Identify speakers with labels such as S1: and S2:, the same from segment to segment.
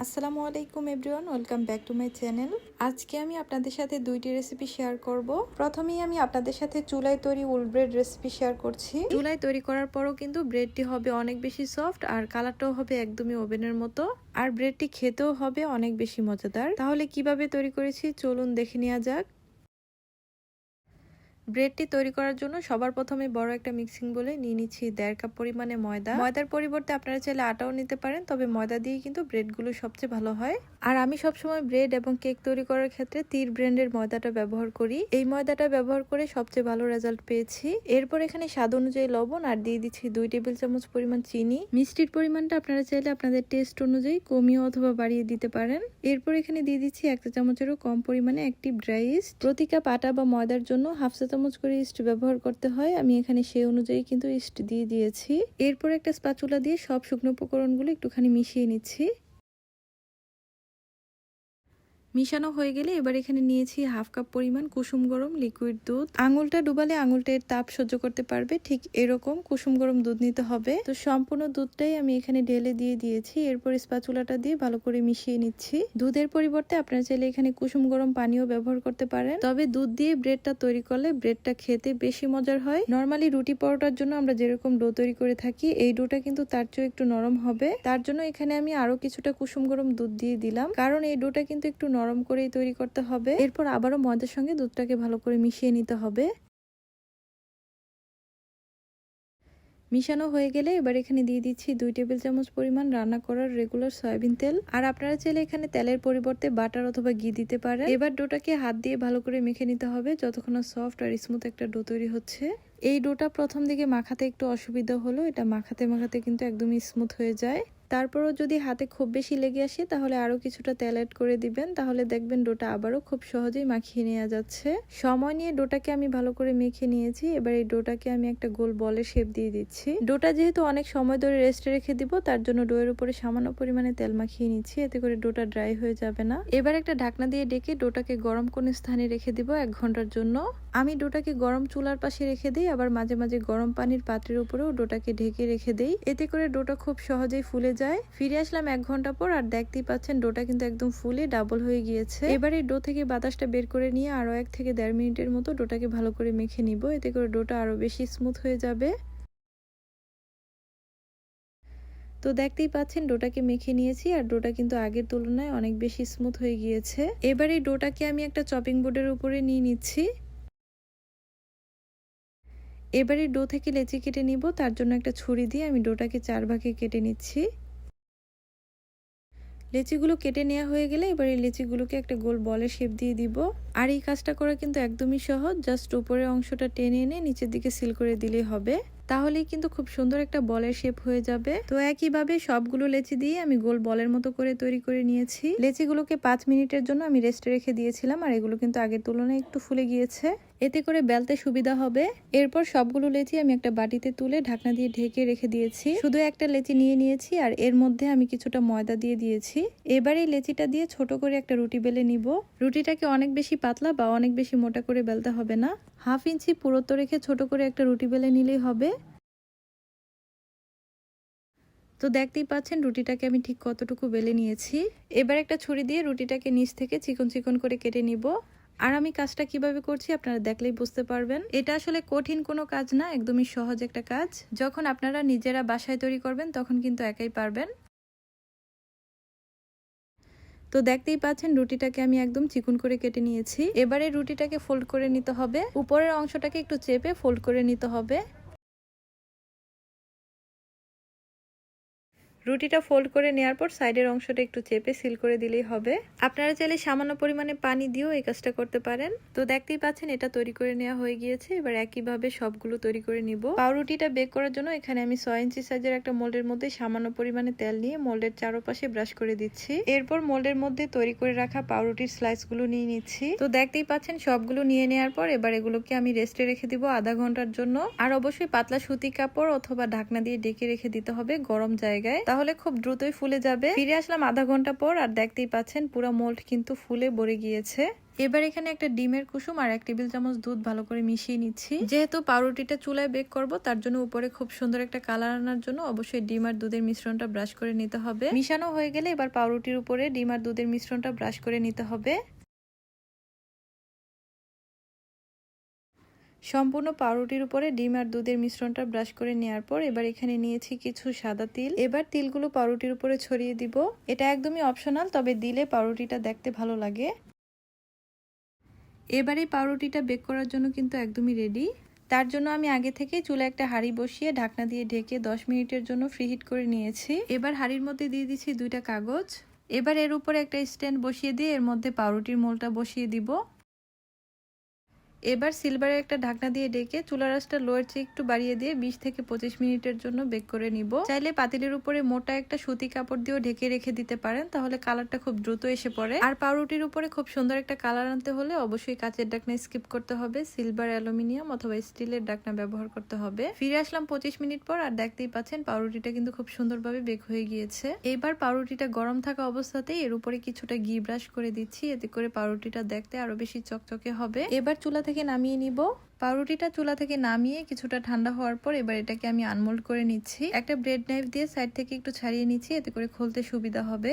S1: আসসালামু আলাইকুম everyone, welcome back to my channel. আজকে আমি আপনাদের সাথে দুইটি রেসিপি শেয়ার করব। প্রথমেই আমি আপনাদের সাথে চুলায় তৈরি উল ব্রেড রেসিপি শেয়ার করছি। চুলায় তৈরি করার পরও কিন্তু ব্রেডটি হবে অনেক বেশি সফট আর কালারটাও হবে একদমই ওভেনের মতো। আর ব্রেডটি খেতেও হবে অনেক বেশি মজাদার। তাহলে কীভাবে তৈরি করেছি? চলুন দেখে নেওয়া যাক। ব্রেডটি তৈরি করার জন্য সবার প্রথমে বড় একটা মিক্সিং বলে নিয়ে নিচ্ছি দেড় কাপ পরিমাণে ময়দা। ময়দার পরিবর্তে আপনারা চাইলে আটাও নিতে পারেন, তবে ময়দা দিয়ে কিন্তু ব্রেডগুলো সবচেয়ে ভালো হয়। আর আমি সবসময় ব্রেড এবং কেক তৈরি করার ক্ষেত্রে তীর ব্র্যান্ডের ময়দাটা ব্যবহার করি। এই ময়দাটা ব্যবহার করে সবচেয়ে ভালো রেজাল্ট পেয়েছি। এরপর এখানে স্বাদ অনুযায়ী লবণ আর দিয়ে দিচ্ছি দুই টেবিল চামচ পরিমাণ চিনি। মিষ্টির পরিমাণটা আপনারা চাইলে আপনাদের টেস্ট অনুযায়ী কমিয়ে অথবা বাড়িয়ে দিতে পারেন। এরপর এখানে দিয়ে দিচ্ছি একটা চামচেরও কম পরিমাণে একটি ড্রাই প্রতি কাপ আটা বা ময়দার জন্য হাফ চা করে ইস্ট ব্যবহার করতে হয়। আমি এখানে সেই অনুযায়ী কিন্তু ইস্ট দিয়ে দিয়েছি। এরপর একটা স্পাচুলা দিয়ে সব শুকনো উপকরণগুলো একটুখানি মিশিয়ে নিচ্ছি। মিশানো হয়ে গেলে এবার এখানে নিয়েছি হাফ কাপ পরিমাণ কুসুম গরম লিকুইড দুধ। আঙুলটা ডুবালে আঙুলটা তাপ সহ্য করতে পারবে, ঠিক এরকম কুসুম গরম দুধ নিতে হবে। তো সম্পূর্ণ দুধটাই আমি এখানে ঢেলে দিয়ে দিয়েছি, এরপর স্পাচুলাটা দিয়ে ভালো করে মিশিয়ে নিচ্ছি। দুধের পরিবর্তে আপনারা চাইলে এখানে কুসুম গরম পানিও ব্যবহার করতে পারেন। তবে দুধ দিয়ে ব্রেডটা তৈরি করলে ব্রেডটা খেতে বেশি মজার হয়। নর্মালি রুটি পরোটার জন্য আমরা যেরকম ডো তৈরি করে থাকি, এই ডোটা কিন্তু তার চেয়ে একটু নরম হবে। তার জন্য এখানে আমি আরও কিছুটা কুসুম গরম দুধ দিয়ে দিলাম, কারণ এই ডোটা কিন্তু একটু নরম করেই তৈরি করতে হবে। এরপর আবারও ময়দার সঙ্গে দুধটাকে ভালো করে মিশিয়ে নিতে হবে। মিশানো হয়ে গেলে এবার এখানে দিয়ে দিচ্ছি দুই টেবিল চামচ পরিমাণ রান্না করার রেগুলার সয়াবিন তেল। আর আপনারা চাইলে এখানে তেলের পরিবর্তে বাটার অথবা ঘি দিতে পারেন। এবার ডোটাকে হাত দিয়ে ভালো করে মেখে নিতে হবে যতক্ষণ সফট আর স্মুথ একটা ডো তৈরি হচ্ছে। এই ডোটা প্রথম দিকে মাখাতে একটু অসুবিধা হলো। এটা মাখাতে মাখাতে কিন্তু একদমই স্মুথ হয়ে যায়। তারপরও যদি হাতে খুব বেশি লেগে আসে, তাহলে আরও কিছুটা তেল অ্যাড করে দিবেন। তাহলে দেখবেন ডোটা আবারও খুব সহজেই মাখিয়ে নেওয়া যাচ্ছে। সময় নিয়ে ডোটাকে আমি ভালো করে মেখে নিয়েছি। এবার এই ডোটাকে আমি একটা গোল বলে শেপ দিয়ে দিচ্ছি। ডোটা যেহেতু অনেক সময় ধরে রেস্টে রেখে দিব, তার জন্য ডোয়ের উপরে সামান্য পরিমাণে তেল মাখিয়ে নিচ্ছি। এতে করে ডোটা ড্রাই হয়ে যাবে না। এবার একটা ঢাকনা দিয়ে ডেকে ডোটাকে গরম কোন স্থানে রেখে দিব এক ঘণ্টার জন্য। আমি ডোটাকে গরম চুলার পাশে রেখে দিই, আবার মাঝে মাঝে গরম পানির পাত্রের উপরেও ডোটাকে ঢেকে রেখে দিই। এতে করে ডোটা খুব সহজেই ফুলে যায়। ফিরে আসলাম এক ঘণ্টা পর আর দেখতেই পাচ্ছেন ডোটা কিন্তু একদম ফুলে ডাবল হয়ে গিয়েছে। এবার এই ডো থেকে বাতাসটা বের করে নিয়ে আরও এক থেকে দেড় মিনিটের মতো ডোটাকে ভালো করে মেখে নিব। এতে করে ডোটা আরও বেশি স্মুথ হয়ে যাবে। তো দেখতেই পাচ্ছেন ডোটাকে মেখে নিয়েছি আর ডোটা কিন্তু আগের তুলনায় অনেক বেশি স্মুথ হয়ে গিয়েছে। এবার এই ডোটাকে আমি একটা চপিং বোর্ডের উপরে নিয়ে নিচ্ছি। এবারে ডো থেকে লেচি কেটে নিব, তার জন্য একটা ছুরি দিয়ে আমি ডোটাকে চার ভাগে কেটে নিচ্ছি। লেচিগুলো কেটে নেওয়া হয়ে গেলে এবার এই লেচিগুলোকে একটা গোল বলে শেপ দিয়ে দিব। আর এই কাজটা করা কিন্তু একদমই সহজ, জাস্ট উপরের অংশটা টেনে এনে নিচের দিকে সিল করে দিলেই হবে। তাহলেই কিন্তু খুব সুন্দর একটা বলের শেপ হয়ে যাবে। তো একইভাবে সবগুলো লেচি দিয়ে আমি গোল বলের মতো করে তৈরি করে নিয়েছি। লেচিগুলোকে পাঁচ মিনিটের জন্য আমি রেস্টে রেখে দিয়েছিলাম, আর এগুলো কিন্তু আগের তুলনায় একটু ফুলে গিয়েছে। এতে করে বেলতে সুবিধা হবে। এরপর সবগুলো লেচি আমি একটা বাটিতে তুলে ঢাকনা দিয়ে ঢেকে রেখে দিয়েছি। শুধু একটা লেচি নিয়ে নিয়েছি আর এর মধ্যে আমি কিছুটা ময়দা দিয়ে দিয়েছি। এবার এই লেচিটা দিয়ে ছোট করে একটা রুটি বেলে নিব। রুটিটাকে অনেক বেশি পাতলা বা অনেক বেশি মোটা করে বেলতে হবে না। হাফ ইঞ্চি পুরোত্ব রেখে ছোট করে একটা রুটি বেলে নিলেই হবে। তো দেখতেই পাচ্ছেন রুটিটাকে আমি ঠিক কতটুকু বেলে নিয়েছি। এবার একটা ছুরি দিয়ে রুটিটাকে নিচ থেকে চিকন চিকন করে কেটে নিব। আর আমি কাজটা কীভাবে করছি আপনারা দেখলেই বুঝতে পারবেন। এটা আসলে কঠিন কোনো কাজ না, একদমই সহজ একটা কাজ। যখন আপনারা নিজেরা বাসায় তৈরি করবেন, তখন কিন্তু একাই পারবেন। তো দেখতেই পাচ্ছেন, রুটিটাকে আমি একদম চিকুন করে কেটে নিয়েছি। এবারে রুটিটাকে ফোল্ড করে নিতে হবে। উপরের অংশটাকে একটু চেপে ফোল্ড করে নিতে হবে। রুটিটা ফোল্ড করে নেওয়ার পর সাইডের অংশটা একটু চেপে সিল করে দিলেই হবে। আপনারা চাইলে সামান্য পরিমাণে পানি দিয়েও এই কাজটা করতে পারেন। তো দেখতেই পাচ্ছেন, এটা তৈরি করে নেওয়া হয়ে গিয়েছে। এবার একইভাবে সবগুলো তৈরি করে নিব। পাউরুটিটা বেক করার জন্য এখানে আমি ছয় ইঞ্চি সাইজের একটা মোল্ডের মধ্যে সামান্য পরিমাণে তেল নিয়ে মোল্ডের চারপাশে ব্রাশ করে দিচ্ছি। এরপর মোল্ডের মধ্যে তৈরি করে রাখা পাউরুটির স্লাইসগুলো নিয়ে নিচ্ছি। তো দেখতেই পাচ্ছেন, সবগুলো নিয়ে নেওয়ার পর এবার এগুলোকে আমি রেস্টে রেখে দিব আধা ঘণ্টার জন্য। আর অবশ্যই পাতলা সুতি কাপড় অথবা ঢাকনা দিয়ে ডেকে রেখে দিতে হবে গরম জায়গায়। তাহলে খুব দ্রুতই ফুলে যাবে। ফিরে আসলাম আধা ঘণ্টা পর আর দেখতেই পাচ্ছেন পুরো মোল্ড কিন্তু ফুলে ভরে গিয়েছে। এবার এখানে একটা ডিমের কুসুম আর এক টেবিল চামচ দুধ ভালো করে মিশিয়ে নিচ্ছি। যেহেতু পাউরুটিটা চুলায় বেক করব, তার জন্য উপরে খুব সুন্দর একটা কালার আনার জন্য অবশ্যই ডিম আর দুধের মিশ্রণটা ব্রাশ করে নিতে হবে। মিশানো হয়ে গেলে এবার পাউরুটির উপরে ডিম আর দুধের মিশ্রণটা ব্রাশ করে নিতে হবে। সম্পূর্ণ পাউরুটির উপরে ডিম আর দুধের মিশ্রণটা ব্রাশ করে নেওয়ার পর এবার এখানে নিয়েছি কিছু সাদা তিল। এবার তিলগুলো পাউরুটির উপরে ছড়িয়ে দিব। এটা একদমই অপশনাল তবে দিলে পাউরুটিটা দেখতে ভালো লাগে। এবার পাউরুটিটা বেক করার জন্য কিন্তু একদমই রেডি তার জন্য আমি আগে থেকে চুলে একটা হাঁড়ি বসিয়ে ঢাকনা দিয়ে ঢেকে দশ মিনিটের জন্য ফ্রিহিট করে নিয়েছি। এবার হাঁড়ির মধ্যে দিয়ে দিচ্ছি দুইটা কাগজ। এবার এর উপরে একটা স্ট্যান্ড বসিয়ে দিয়ে এর মধ্যে পাউরুটির মোলটা বসিয়ে দিব। এবার সিলভারের একটা ঢাকনা দিয়ে ডেকে চুলা রাসটা লোয়ার চেয়ে একটু বাড়িয়ে দিয়ে বিশ থেকে পঁচিশ মিনিটের জন্য বেক করে নিব। চাইলে পাতিলের উপরে মোটা একটা সুতি কাপড় দিয়েও ঢেকে রেখে দিতে পারেন, তাহলে কালারটা খুব দ্রুত এসে পড়ে। আর পাউরুটির উপরে খুব সুন্দর একটা কালার আনতে হলে অবশ্যই কাচের ডাকনা স্কিপ করতে হবে সিলভার অ্যালুমিনিয়াম অথবা স্টিলের ডাকনা ব্যবহার করতে হবে। ফিরে আসলাম পঁচিশ মিনিট পর আর দেখতেই পাচ্ছেন পাউরুটিটা কিন্তু খুব সুন্দরভাবে বেক হয়ে গিয়েছে। এবার পাউরুটিটা গরম থাকা অবস্থাতেই এর উপরে কিছুটা ঘি ব্রাশ করে দিচ্ছি, এতে করে পাউরুটিটা দেখতে আরও বেশি চকচকে হবে। এবার চুলা থেকে নামিয়ে নিব। পাউরুটিটা চুলা থেকে নামিয়ে কিছুটা ঠান্ডা হওয়ার পর এবার এটাকে আমি আনমোল্ড করে নিচ্ছি। একটা ব্রেড নাইফ দিয়ে সাইড থেকে একটু ছাড়িয়ে নিচ্ছি, এতে করে খুলতে সুবিধা হবে।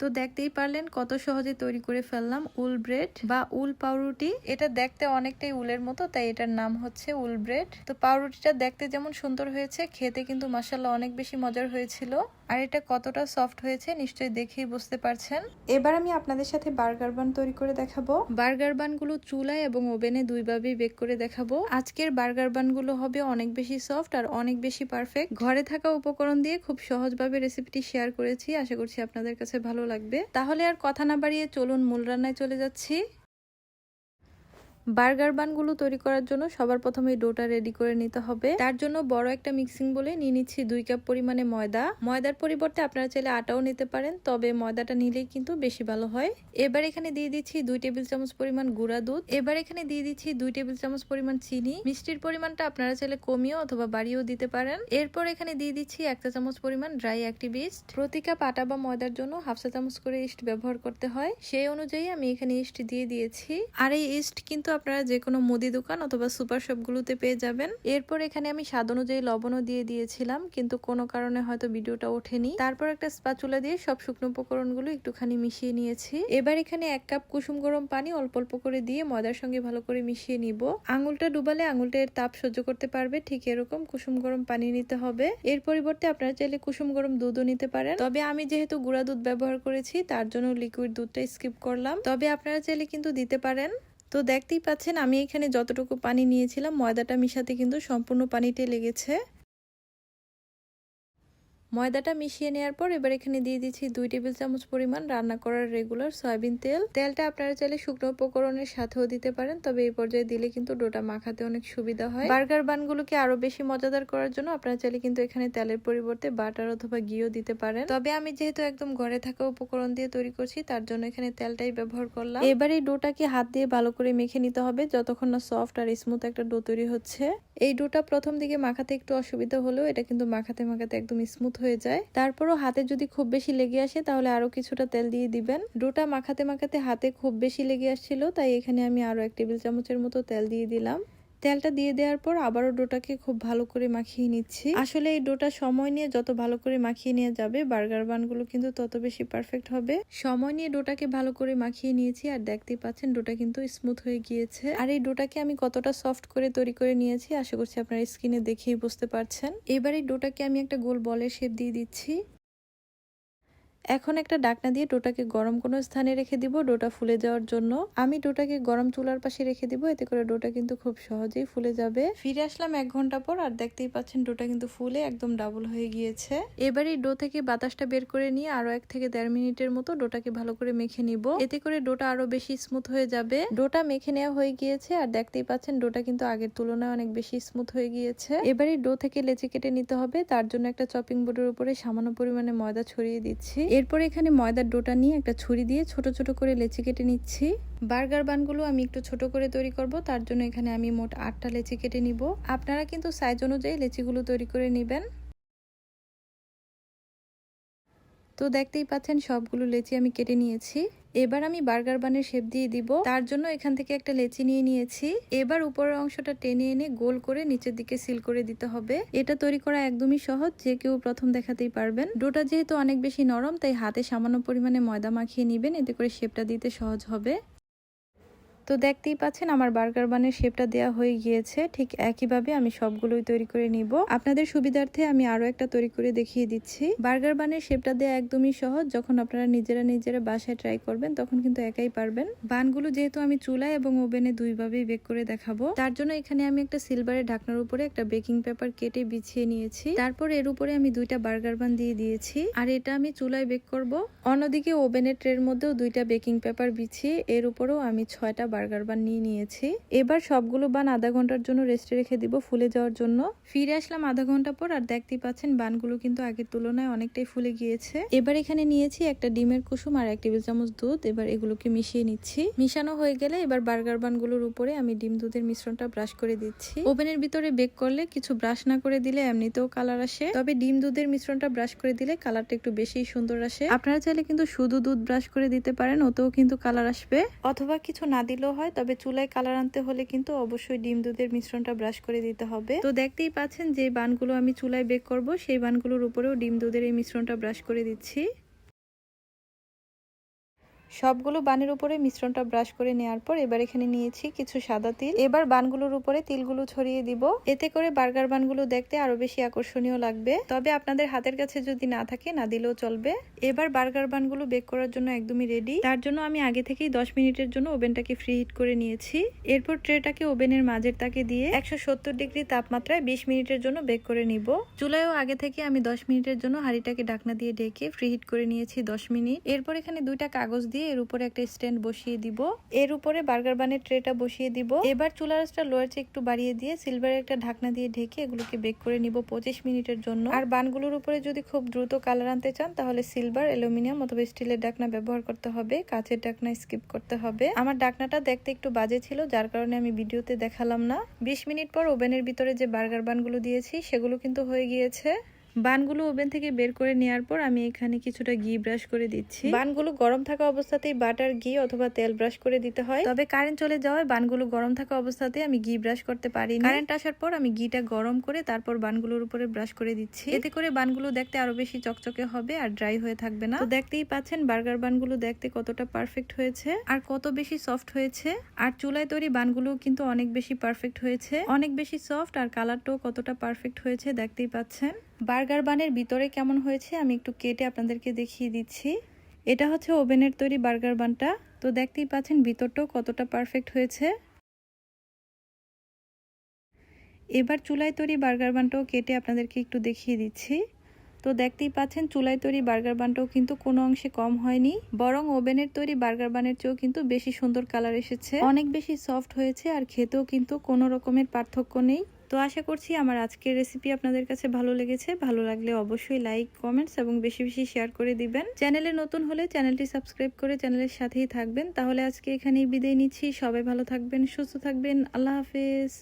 S1: তো দেখতেই পারলেন কত সহজে তৈরি করে ফেললাম উল ব্রেড বা উল পাউরুটি। এটা দেখতে অনেকটাই উলের মতো, তাই এটার নাম হচ্ছে উল ব্রেড। তো পাউরুটিটা দেখতে যেমন সুন্দর হয়েছে, খেতে কিন্তু মাসাল্লাহ অনেক বেশি মজার হয়েছিল। আর এটা কতটা সফট হয়েছে নিশ্চয়ই দেখেই বুঝতে পারছেন। এবার আমি আপনাদের সাথে বার্গার বান তৈরি করে দেখাবো। বার্গার বানগুলো চুলায় এবং ওভেনে দুইভাবেই বেক করে দেখাবো। আজকের বার্গার বানগুলো হবে অনেক বেশি সফট আর অনেক বেশি পারফেক্ট ঘরে থাকা উপকরণ দিয়ে খুব সহজভাবে রেসিপিটি শেয়ার করেছি। আশা করছি আপনাদের কাছে ভালো লাগবে। তাহলে আর কথা না বাড়িয়ে চলুন মূল রান্নায় চলে যাচ্ছি। বার্গার বানগুলো তৈরি করার জন্য সবার প্রথমে ডোটা রেডি করে নিতে হবে। তার জন্য বড় একটা মিক্সিং বলে নিয়ে নিচ্ছি দুই কাপ পরিমাণে ময়দা। ময়দার পরিবর্তে আপনারা চাইলে আটাও নিতে পারেন, তবে ময়দাটা নিলেই কিন্তু বেশি ভালো হয়। এবার এখানে দিয়ে দিচ্ছি দুই টেবিল চামচ পরিমাণ গুঁড়া দুধ। এবার এখানে দিয়ে দিচ্ছি দুই টেবিল চামচ পরিমাণ চিনি। মিষ্টির পরিমাণটা আপনারা চাইলে কমিয়েও অথবা বাড়িয়েও দিতে পারেন। এরপর এখানে দিয়ে দিচ্ছি একটা চামচ পরিমাণ ড্রাই অ্যাক্টিভ ইস্ট। প্রতি কাপ আটা বা ময়দার জন্য হাফ চা চামচ করে ইস্ট ব্যবহার করতে হয়। সেই অনুযায়ী আমি এখানে ইস্ট দিয়ে দিয়েছি। আর এই ইস্ট কিন্তু আপনারা যে কোনো মুদি দোকান অথবা সুপার শপগুলোতে পেয়ে যাবেন। এরপর এখানে আমি স্বাদ অনুযায়ী লবণও দিয়ে দিয়েছিলাম, কিন্তু কোনো কারণে হয়তো ভিডিওটা ওঠেনি। তারপর একটা স্পাচুলা দিয়ে সব শুকনো উপকরণগুলো একটুখানি মিশিয়ে নিয়েছি। এবার এখানে এক কাপ কুসুম গরম পানি অল্প অল্প করে দিয়ে ময়দার সঙ্গে ভালো করে মিশিয়ে নিব। আঙুলটা ডুবালে আঙুলটা এর তাপ সহ্য করতে পারবে, ঠিক এরকম কুসুম গরম পানি নিতে হবে। এর পরিবর্তে আপনারা চাইলে কুসুম গরম দুধও নিতে পারেন। তবে আমি যেহেতু গুঁড়া দুধ ব্যবহার করেছি, তার জন্য লিকুইড দুধটা স্কিপ করলাম। তবে আপনারা চাইলে কিন্তু দিতে পারেন। তো দেখতেই পাচ্ছেন আমি এখানে যতটুকু পানি নিয়েছিলাম ময়দাটা মিশাতে কিন্তু সম্পূর্ণ পানিতে লেগেছে। ময়দাটা মিশিয়ে নেওয়ার পর এবার এখানে দিয়ে দিচ্ছি দুই টেবিল চামচ পরিমাণ রান্না করার রেগুলার সয়াবিন তেল। তেলটা আপনারা চাইলে শুকনো উপকরণের সাথেও দিতে পারেন, তবে এই পর্যায়ে দিলে কিন্তু ডোটা মাখাতে অনেক সুবিধা হয়। বার্গার বানগুলোকে আরও বেশি মজাদার করার জন্য আপনারা চাইলে কিন্তু এখানে তেলের পরিবর্তে বাটার অথবা ঘিও দিতে পারেন। তবে আমি যেহেতু একদম ঘরে থাকা উপকরণ দিয়ে তৈরি করছি, তার জন্য এখানে তেলটাই ব্যবহার করলাম। এবার এই ডোটাকে হাত দিয়ে ভালো করে মেখে নিতে হবে, যতক্ষণ না সফট আর স্মুথ একটা ডো তৈরি হচ্ছে। এই ডোটা প্রথম দিকে মাখাতে একটু অসুবিধা হলেও এটা কিন্তু মাখাতে মাখাতে একদম স্মুথ হয়ে যায়। তারপরও হাতে যদি খুব বেশি লেগে আসে, তাহলে আরও কিছুটা তেল দিয়ে দিবেন। ডোটা মাখাতে মাখাতে হাতে খুব বেশি লেগে আসছিল, তাই এখানে আমি আরও এক টেবিল চামচের মতো তেল দিয়ে দিলাম। তেলটা দিয়ে দেওয়ার পর আবারও ডোটাকে খুব ভালো করে মাখিয়ে নিচ্ছি। আসলে এই ডোটা সময় নিয়ে যত ভালো করে মাখিয়ে নিয়ে যাবে, বার্গার বানগুলো কিন্তু তত বেশি পারফেক্ট হবে। সময় নিয়ে ডোটাকে ভালো করে মাখিয়ে নিয়েছি আর দেখতেই পাচ্ছেন ডোটা কিন্তু স্মুথ হয়ে গিয়েছে। আর এই ডোটাকে আমি কতটা সফট করে তৈরি করে নিয়েছি, আশা করছি আপনার স্কিনে দেখেই বুঝতে পারছেন। এবার এই ডোটাকে আমি একটা গোল বলের শেপ দিয়ে দিচ্ছি। এখন একটা ডাকনা দিয়ে ডোটাকে গরম কোনো স্থানে রেখে দিব, ডোটা ফুলে যাওয়ার জন্য। আমি ডোটাকে গরম চুলার পাশে রেখে দিব, এতে করে ডোটা কিন্তু খুব সহজেই ফুলে যাবে। ফিরে আসলাম এক ঘণ্টা পর, আর দেখতেই পাচ্ছেন ডোটা কিন্তু ফুলে একদম ডাবল হয়ে গিয়েছে। এবার ডো থেকে বাতাসটা বের করে নিয়ে আরও এক থেকে দেড় মিনিটের মতো ডোটাকে ভালো করে মেখে নিব। এতে করে ডোটা আরও বেশি স্মুথ হয়ে যাবে। ডোটা মেখে নেওয়া হয়ে গিয়েছে, আর দেখতেই পাচ্ছেন ডোটা কিন্তু আগের তুলনায় অনেক বেশি স্মুথ হয়ে গিয়েছে। এবার ডো থেকে লেচি কেটে নিতে হবে, তার জন্য একটা চপিং বোর্ডের উপরে সামান্য পরিমাণে ময়দা ছড়িয়ে দিচ্ছি। এরপর এখানে ময়দার ডোটা নিয়ে একটা ছুরি দিয়ে ছোট ছোট করে লেচি কেটে নিচ্ছি। বার্গার বানগুলো আমি একটু ছোট করে তৈরি করব, তার জন্য এখানে আমি মোট আটটা লেচি কেটে নিব। আপনারা কিন্তু সাইজ অনুযায়ী লেচিগুলো তৈরি করে নেবেন। তো দেখতেই পাচ্ছেন, সবগুলো লেচি আমি কেটে নিয়েছি। এবার আমি বার্গার বানের শেপ দিয়ে দিব। তার জন্য এখান থেকে একটা লেচি নিয়ে নিয়েছি। এবার উপরের অংশটা টেনে এনে গোল করে নিচের দিকে সিল করে দিতে হবে। এটা তৈরি করা একদমই সহজ, যে কেউ প্রথম দেখাতেই পারবেন। ডোটা যেহেতু অনেক বেশি নরম, তাই হাতে সামান্য পরিমাণে ময়দা মাখিয়ে নিবেন। এতে করে শেপটা দিতে সহজ হবে। তো দেখতেই পাচ্ছেন আমার বার্গার বানের শেপটা দেওয়া হয়ে গিয়েছে। ঠিক একইভাবে আমি সবগুলোই তৈরি করে নিব। আপনাদের সুবিধার্থে আমি আরও একটা তৈরি করে দেখিয়ে দিচ্ছি। বার্গার বানের শেপটা দেওয়া একদমই সহজ। যখন আপনারা নিজেরা নিজেরা বাসায় ট্রাই করবেন, তখন কিন্তু একাই পারবেন। বানগুলো যেহেতু আমি চুলায় এবং ওভেনে দুইভাবেই বেক করে দেখাবো। তার জন্য এখানে আমি একটা সিলভারের ঢাকনার উপরে একটা বেকিং পেপার কেটে বিছিয়ে নিয়েছি। তারপর এর উপরে আমি দুইটা বার্গার বান দিয়ে দিয়েছি। আর এটা আমি চুলায় বেক করব। অন্যদিকে ওভেনের ট্রের মধ্যেও দুইটা বেকিং পেপার বিছিয়ে এর উপরেও আমি ছয়টা বার্গার বান নিয়ে নিয়েছি। এবার সবগুলো বান আধা ঘণ্টার জন্য রেস্টে রেখে দিব ফুলে যাওয়ার জন্য। ফিরে আসলাম আধা ঘণ্টা পর আর দেখতেই পাচ্ছেন বানগুলো কিন্তু আগের তুলনায় অনেকটাই ফুলে গিয়েছে। এবার এখানে নিয়েছি একটা ডিমের কুসুম আর এক টেবিল চামচ দুধ। এবার এগুলোকে মিশিয়ে নিচ্ছি। মিশানো হয়ে গেলে এবার বার্গার বানগুলোর উপরে আমি ডিম দুধের মিশ্রণটা ব্রাশ করে দিচ্ছি। ওভেনের ভিতরে বেক করলে কিছু ব্রাশ না করে দিলে এমনিতেও কালার আসে। তবে ডিম দুধের মিশ্রণটা ব্রাশ করে দিলে কালারটা একটু বেশি সুন্দর আসে। আপনারা চাইলে কিন্তু শুধু দুধ ব্রাশ করে দিতে পারেন, ওতেও কিন্তু কালার আসবে। অথবা কিছু না দিলেও হয়, তবে চুলায় কালার আনতে হলে কিন্তু অবশ্যই ডিম দুধের মিশ্রণটা ব্রাশ করে দিতে হবে। তো দেখতেই পাচ্ছেন যে বানগুলো আমি চুলায় বেক করব, সেই বানগুলোর উপরেও ডিম দুধের এই মিশ্রণটা ব্রাশ করে দিচ্ছি। সবগুলো বানের উপরে মিশ্রণটা ব্রাশ করে নেওয়ার পর এবার এখানে নিয়েছি কিছু সাদা তিল। এবার বানগুলোর উপরে তিলগুলো ছড়িয়ে দিব। এতে করে বার্গার বানগুলো দেখতে আরও বেশি আকর্ষণীয় লাগবে। তবে আপনাদের হাতের কাছে যদি না থাকে, না দিলেও চলবে। এবার বার্গার বানগুলো বেক করার জন্য একদমই রেডি তার জন্য আমি আগে থেকেই দশ মিনিটের জন্য ওভেনটাকে ফ্রি হিট করে নিয়েছি। এরপর ট্রেটাকে ওভেনের মাঝের তাকে দিয়ে একশো সত্তর ডিগ্রি তাপমাত্রায় বিশ মিনিটের জন্য বেক করে নিব। চুলায়ও আগে থেকে আমি দশ মিনিটের জন্য হাঁড়িটাকে ঢাকনা দিয়ে ঢেকে ফ্রি হিট করে নিয়েছি দশ মিনিট। এরপর এখানে দুইটা কাগজ দিয়ে এর উপরে একটা স্ট্যান্ড বসিয়ে দিব। এর উপরে বার্গার বানের ট্রেটা বসিয়ে দিব। এবার চুলার আঁচটা লোয়ার চেয়ে একটু বাড়িয়ে দিয়ে সিলভারের একটা ঢাকনা দিয়ে ঢেকে এগুলোকে বেক করে নিব পঁচিশ মিনিটের জন্য। আর বানগুলোর উপরে যদি খুব দ্রুত কালার আনতে চান, তাহলে সিলভার অ্যালুমিনিয়াম অথবা স্টিলের ডাকনা ব্যবহার করতে হবে। কাঁচের ডাকনা স্কিপ করতে হবে। আমার ডাকনাটা দেখতে একটু বাজে ছিল, যার কারণে আমি ভিডিওতে দেখালাম না। বিশ মিনিট পর ওভেনের ভিতরে যে বার্গার বানগুলো দিয়েছি, সেগুলো কিন্তু হয়ে গিয়েছে। বানগুলো ওভেন থেকে বের করে নেওয়ার পর আমি এখানে কিছুটা ঘি ব্রাশ করে দিচ্ছি। বানগুলো গরম থাকা অবস্থাতেই বাটার ঘি অথবা তেল ব্রাশ করে দিতে হয়। তবে কারেন্ট চলে যাওয়ায় বানগুলো গরম থাকা অবস্থাতে আমি ঘি ব্রাশ করতে পারি কারেন্ট আসার পর আমি ঘিটা গরম করে তারপর বানগুলোর উপরে ব্রাশ করে দিচ্ছি। এতে করে বানগুলো দেখতে আরও বেশি চকচকে হবে আর ড্রাই হয়ে থাকবে না। তো দেখতেই পাচ্ছেন বার্গার বানগুলো দেখতে কতটা পারফেক্ট হয়েছে আর কত বেশি সফট হয়েছে। আর চুলায় তৈরি বানগুলো কিন্তু অনেক বেশি পারফেক্ট হয়েছে। অনেক বেশি সফট আর কালারটাও কতটা পারফেক্ট হয়েছে দেখতেই পাচ্ছেন। বার্গার বানের ভিতরে কেমন হয়েছে আমি একটু কেটে আপনাদেরকে দেখিয়ে দিচ্ছি। এটা হচ্ছে ওভেনের তৈরি বার্গার বানটা। তো দেখতেই পাচ্ছেন ভিতরটাও কতটা পারফেক্ট হয়েছে। এবার চুলায় তৈরি বার্গার বানটাও কেটে আপনাদেরকে একটু দেখিয়ে দিচ্ছি। তো দেখতেই পাচ্ছেন চুলায় তৈরি বার্গার বানটাও কিন্তু কোনো অংশে কম হয়নি। বরং ওভেনের তৈরি বার্গার বানের চেয়েও কিন্তু বেশি সুন্দর কালার এসেছে। অনেক বেশি সফট হয়েছে আর খেতেও কিন্তু কোনো রকমের পার্থক্য নেই। তো আশা করছি আমার আজকের রেসিপি আপনাদের কাছে ভালো লেগেছে। ভালো লাগলে অবশ্যই লাইক কমেন্টস এবং বেশি বেশি শেয়ার করে দিবেন। চ্যানেলে নতুন হলে চ্যানেলটি সাবস্ক্রাইব করে চ্যানেলের সাথেই থাকবেন। তাহলে আজকে এখানেই বিদায় নিচ্ছি। সবাই ভালো থাকবেন, সুস্থ থাকবেন। আল্লাহ হাফেজ।